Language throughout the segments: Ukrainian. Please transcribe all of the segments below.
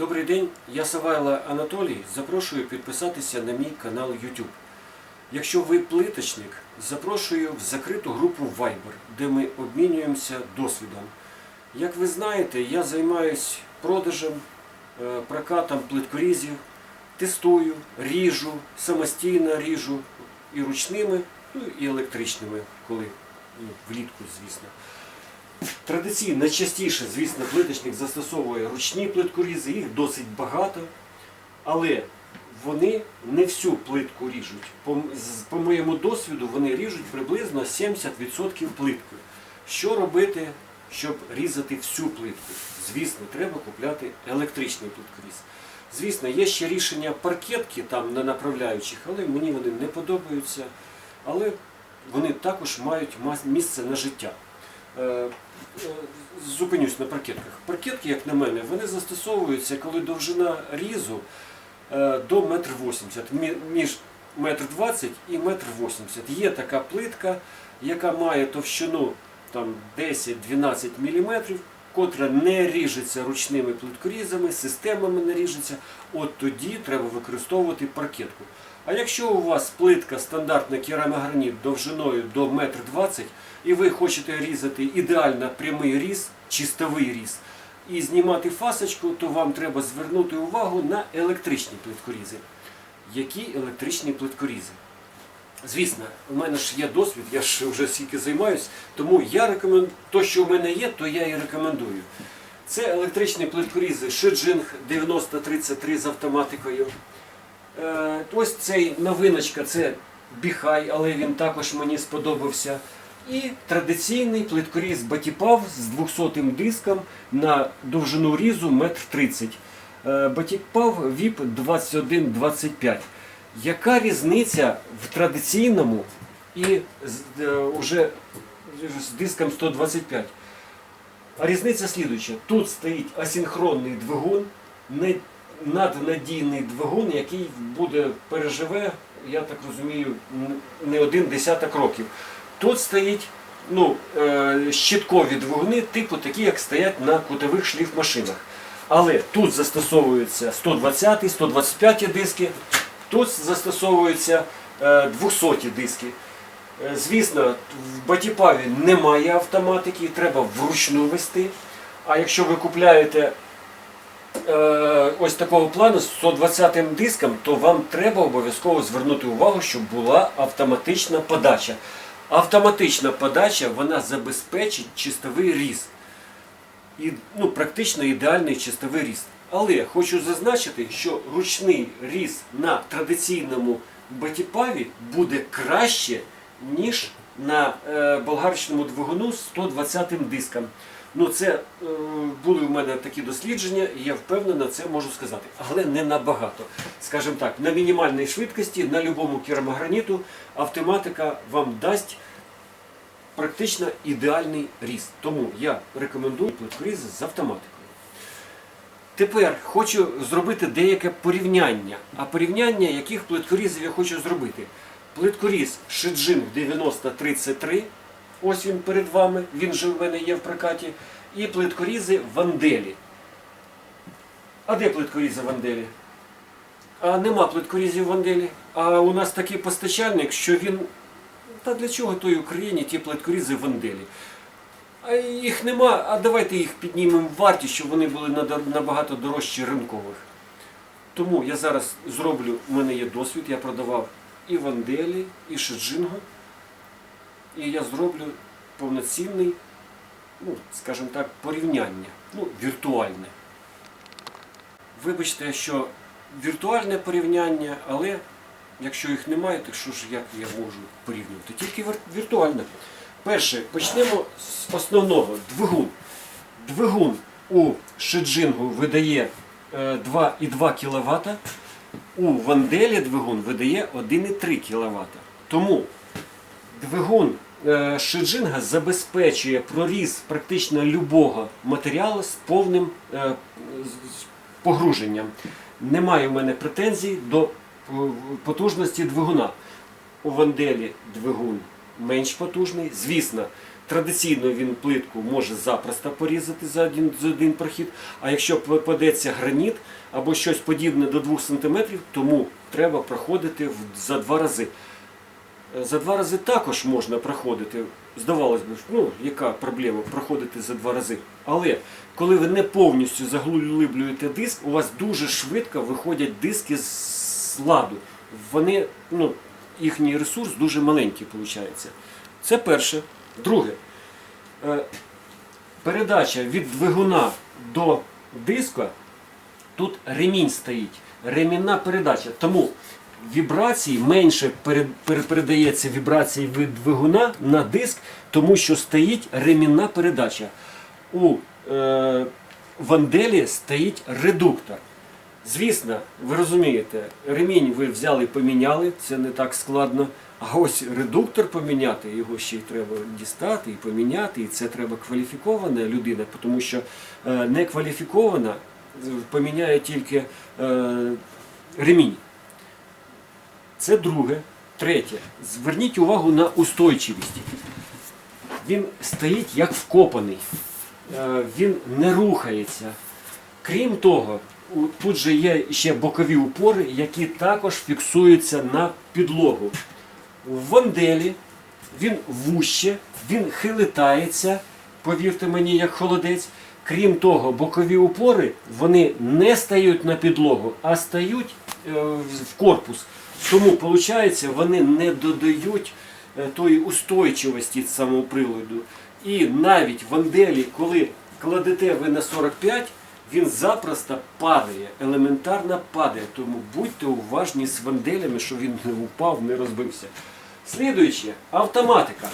Добрий день, я Савайло Анатолій. Запрошую підписатися на мій канал YouTube. Якщо ви плиточник, запрошую в закриту групу Viber, де ми обмінюємося досвідом. Як ви знаєте, я займаюсь продажем, е, прокатом плиткорізів, тестую, ріжу, самостійно ріжу і ручними, ну і електричними, коли ну, влітку, звісно. Традиційно найчастіше, звісно, плиточник застосовує ручні плиткорізи, їх досить багато, але вони не всю плитку ріжуть. По, по моєму досвіду вони ріжуть приблизно 70% плитки. Що робити, щоб різати всю плитку? Звісно, треба купляти електричний плиткоріз. Звісно, є ще рішення паркетки там на направляючих, але мені вони не подобаються. Але вони також мають місце на життя. Е, Зупинюсь на паркетках. Паркетки, як на мене, вони застосовуються, коли довжина різу е, до 1,80 м, між 1,20 м і 1,80 м. Є така плитка, яка має товщину 10-12 мм, котра не ріжеться ручними плиткорізами, системами не ріжеться. От тоді треба використовувати паркетку. А якщо у вас плитка стандартна керамограніт довжиною до 1,20 м, і ви хочете різати ідеально прямий різ, чистовий різ, і знімати фасочку, то вам треба звернути увагу на електричні плиткорізи. Які електричні плиткорізи? Звісно, у мене ж є досвід, я ж вже скільки займаюсь, тому я рекомендую, то, що в мене є, то я і рекомендую. Це електричні плиткорізи Shijing 9033 з автоматикою. Е, Ось цей новиночка, це Біхай, але він також мені сподобався. І традиційний плиткоріз Батіпав з 200 диском на довжину різу 1,30 м. Батіпав VIP 2125. Яка різниця в традиційному і з, е, з диском 125? А різниця слідуюча. Тут стоїть асинхронний двигун, наднадійний двигун, який буде переживе, я так розумію, не один десяток років. Тут стоїть ну, е, щиткові двигуни, типу такі, як стоять на кутових шліфмашинах. Але тут застосовуються 120, 125 диски, тут застосовуються е, 200 диски. Е, Звісно, в Батіпаві немає автоматики, треба вручну вести. А якщо ви купляєте е, ось такого плану з 120 диском, то вам треба обов'язково звернути увагу, щоб була автоматична подача. Автоматична подача вона забезпечить чистовий різ. І, ну, практично ідеальний чистовий різ. Але хочу зазначити, що ручний різ на традиційному батіпаві буде краще, ніж на е, болгарочному двигуну з 120 диском. Ну, це е, були у мене такі дослідження, і я впевнено це можу сказати. Але не набагато. Скажімо так, на мінімальній швидкості, на будь-якому керамограніту автоматика вам дасть практично ідеальний різ. Тому я рекомендую плиткорізи з автоматикою. Тепер хочу зробити деяке порівняння. А порівняння яких плиткорізів я хочу зробити? Плиткоріз Shijing 9033, ось він перед вами, він же в мене є в прокаті, і плиткорізи Ванделі. А де плиткорізи Ванделі? А нема плиткорізів Ванделі. А у нас такий постачальник, що він. Та для чого той Україні ті плиткорізи Ванделі? А їх нема, а давайте їх піднімемо в вартість, щоб вони були набагато дорожчі ринкових. Тому я зараз зроблю, у мене є досвід, я продавав і Ванделі, і Шиджинго. І я зроблю повноцінний, ну, скажімо так, порівняння, ну, віртуальне. Вибачте, що віртуальне порівняння, але якщо їх немає, то що ж як я можу порівнювати? Тільки віртуальне. Перше, почнемо з основного. Двигун. Двигун у Шиджингу видає е, 2,2 кВт, у Ванделі двигун видає 1,3 кВт. Тому двигун е, Шиджинга забезпечує проріз практично любого матеріалу з повним е, погруженням. Немає в мене претензій до е, потужності двигуна. У Ванделі двигун менш потужний. Звісно, традиційно він плитку може запросто порізати за один, за один прохід, а якщо попадеться граніт або щось подібне до 2 см, тому треба проходити за два рази. За два рази також можна проходити. Здавалось би, ну яка проблема проходити за два рази. Але коли ви не повністю заглиблюєте диск, у вас дуже швидко виходять диски з ладу. Вони, ну, їхній ресурс дуже маленький виходить. Це перше. Друге. Е, Передача від двигуна до диска тут ремінь стоїть. Ремінна передача. Тому вібрації менше пере- пере- передається вібрації від двигуна на диск, тому що стоїть ремінна передача. У е, ванделі стоїть редуктор. Звісно, ви розумієте, ремінь ви взяли і поміняли, це не так складно. А ось редуктор поміняти, його ще й треба дістати і поміняти, і це треба кваліфікована людина, тому що е, некваліфікована е, поміняє тільки е, ремінь. Це друге. Третє. Зверніть увагу на устойчивість. Він стоїть як вкопаний. Е, Він не рухається. Крім того, тут же є ще бокові упори, які також фіксуються на підлогу. В ванделі він вуще, він хилитається, повірте мені, як холодець. Крім того, бокові упори вони не стають на підлогу, а стають е, в корпус. Тому, виходить, вони не додають е, тої устойчивості самого приладу. І навіть в ванделі, коли кладете ви на 45, він запросто падає, елементарно падає. Тому будьте уважні з ванделями, щоб він не упав, не розбився. Слідуюче, автоматика.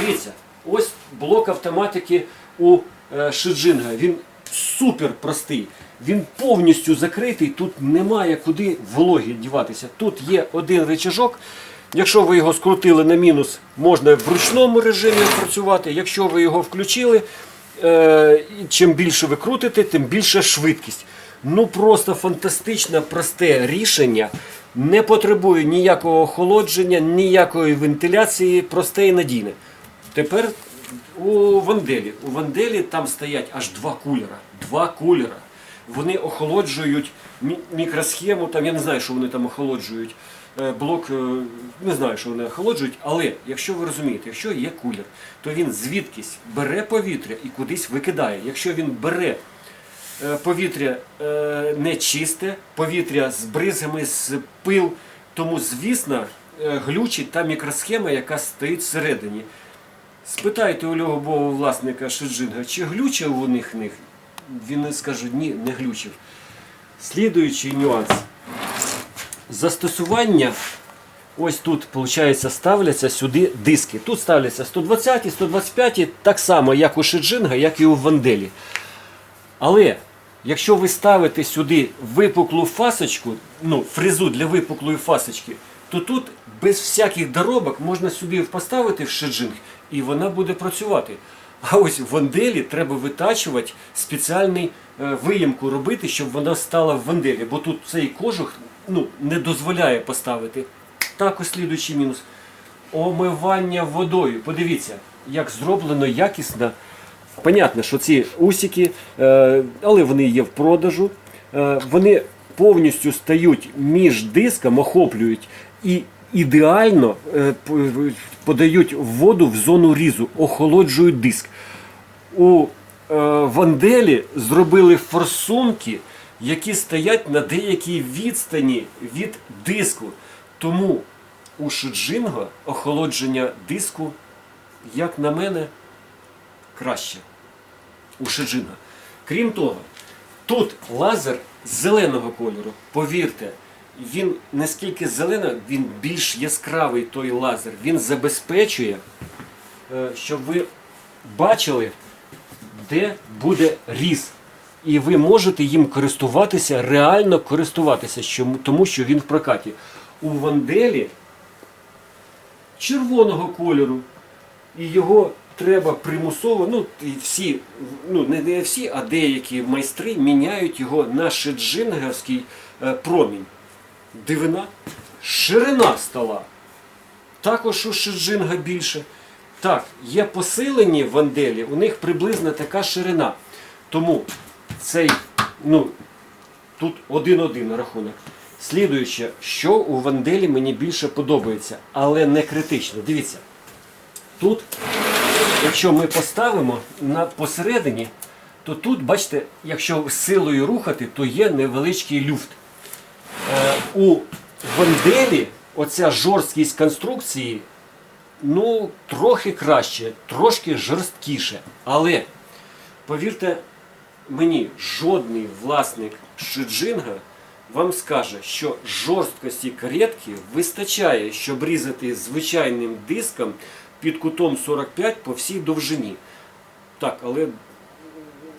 Дивіться, ось блок автоматики у е, Шиджинга. Він супер простий. Він повністю закритий, тут немає куди вологі діватися. Тут є один рычажок. Якщо ви його скрутили на мінус, можна в ручному режимі працювати. Якщо ви його включили, е, чим більше ви крутите, тим більша швидкість. Ну просто фантастичне просте рішення. Не потребує ніякого охолодження, ніякої вентиляції, просте і надійне. Тепер у Ванделі. У Ванделі там стоять аж два кулера. Два кулера. Вони охолоджують мікросхему, там я не знаю, що вони там охолоджують. Е, Блок е, не знаю, що вони охолоджують, але якщо ви розумієте, якщо є кулер, то він звідкись бере повітря і кудись викидає. Якщо він бере е, повітря е, не чисте, повітря з бризгами, з пил, тому, звісно, глючить та мікросхема, яка стоїть всередині. Спитайте у любого власника Шиджинга, чи глючив у них них? Він скаже, ні, не глючив. Слідуючий нюанс. Застосування. Ось тут, виходить, ставляться сюди диски. Тут ставляться 120, 125, так само, як у Шиджинга, як і у Ванделі. Але якщо ви ставите сюди випуклу фасочку, ну, фрезу для випуклої фасочки, то тут без всяких доробок можна сюди поставити в шеджинг і вона буде працювати. А ось в ванделі треба витачувати спеціальний е, виємку робити, щоб вона стала в ванделі, бо тут цей кожух ну, не дозволяє поставити. Також слідуючий мінус. Омивання водою. Подивіться, як зроблено якісно. Понятно, що ці усики, е, але вони є в продажу. Е, Вони повністю стають між диском, охоплюють і ідеально е, подають воду в зону різу, охолоджують диск. У е, Ванделі зробили форсунки, які стоять на деякій відстані від диску. Тому у Шиджинго охолодження диску, як на мене, краще у Шиджинга. Крім того, тут лазер зеленого кольору. Повірте, він не скільки зелений, він більш яскравий той лазер. Він забезпечує, е, щоб ви бачили, де буде різ. І ви можете їм користуватися, реально користуватися, тому що він в прокаті. У Ванделі червоного кольору, і його треба примусово, ну всі, ну не, всі, а деякі майстри міняють його на шеджинговський е, промінь. Дивина, ширина стола. Також у шеджинга більше. Так, є посилені ванделі, у них приблизно така ширина. Тому цей, ну, тут один-один рахунок. Слідуюче, що у ванделі мені більше подобається, але не критично. Дивіться, тут, якщо ми поставимо на посередині, то тут, бачите, якщо силою рухати, то є невеличкий люфт. У ванделі оця жорсткість конструкції ну, трохи краще, трошки жорсткіше. Але, повірте мені, жодний власник Шиджинга вам скаже, що жорсткості каретки вистачає, щоб різати звичайним диском під кутом 45 по всій довжині. Так, але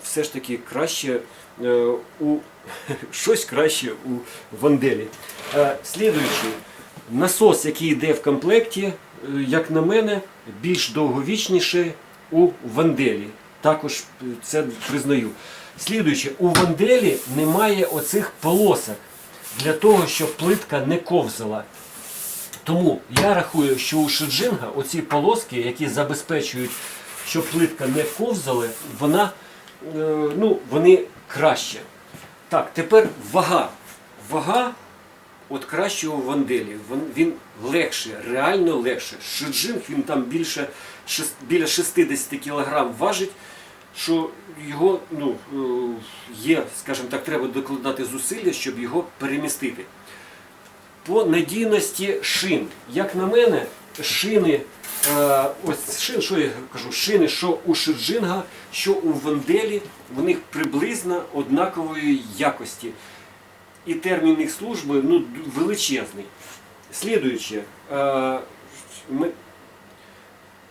все ж таки краще е, у щось краще у ванделі. Е, слідуючий насос, який йде в комплекті, е, як на мене, більш довговічніше у ванделі. Також це признаю. Слідуюче, у ванделі немає оцих полосок для того, щоб плитка не ковзала. Тому я рахую, що у шиджинга оці полоски, які забезпечують, щоб плитка не ковзала, вона, ну, вони краще. Так, тепер вага. Вага от кращого ванделі. Він, легше, реально легше. Шиджинг він там більше, біля 60 кг важить, що його ну, е, є, скажімо так, треба докладати зусилля, щоб його перемістити по надійності шин. Як на мене, шини, е, ось шин, що я кажу, шини, що у Шиджинга, що у Ванделі, в них приблизно однакової якості. І термін їх служби ну, величезний. Слідуюче, е, ми,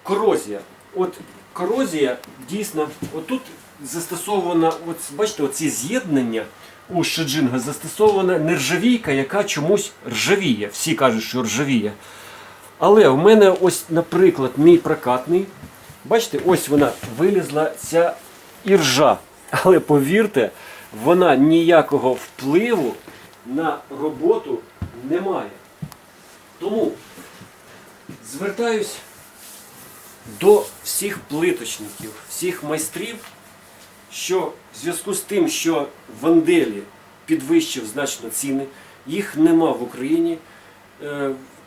корозія. От корозія дійсно, отут застосована, от бачите, оці з'єднання у Шиджинга застосована нержавійка, яка чомусь ржавіє. Всі кажуть, що ржавіє. Але в мене ось, наприклад, мій прокатний. Бачите, ось вона вилізла ця іржа. Але повірте, вона ніякого впливу на роботу не має. Тому звертаюсь до всіх плиточників, всіх майстрів, що в зв'язку з тим, що Ванделі підвищив значно ціни, їх нема в Україні.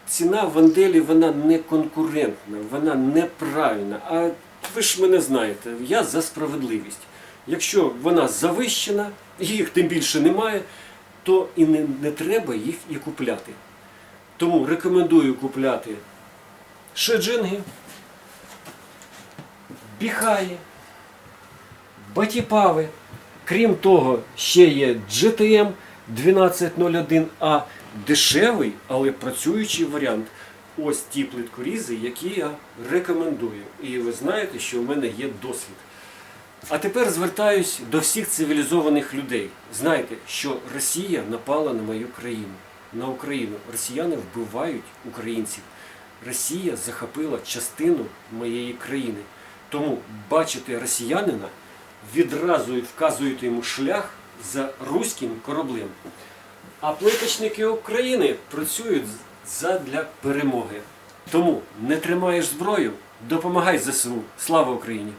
Ціна Ванделі вона не конкурентна, вона неправильна. А ви ж мене знаєте, я за справедливість. Якщо вона завищена, їх тим більше немає, то і не, не треба їх і купляти. Тому рекомендую купляти шеджинги, біхаї, батіпави. Крім того, ще є GTM 1201A, дешевий, але працюючий варіант. Ось ті плиткорізи, які я рекомендую. І ви знаєте, що в мене є досвід. А тепер звертаюсь до всіх цивілізованих людей. Знайте, що Росія напала на мою країну, на Україну. Росіяни вбивають українців. Росія захопила частину моєї країни. Тому бачите росіянина, відразу вказуєте йому шлях за руським кораблем. А плиточники України працюють задля перемоги. Тому не тримаєш зброю, допомагай ЗСУ. Слава Україні!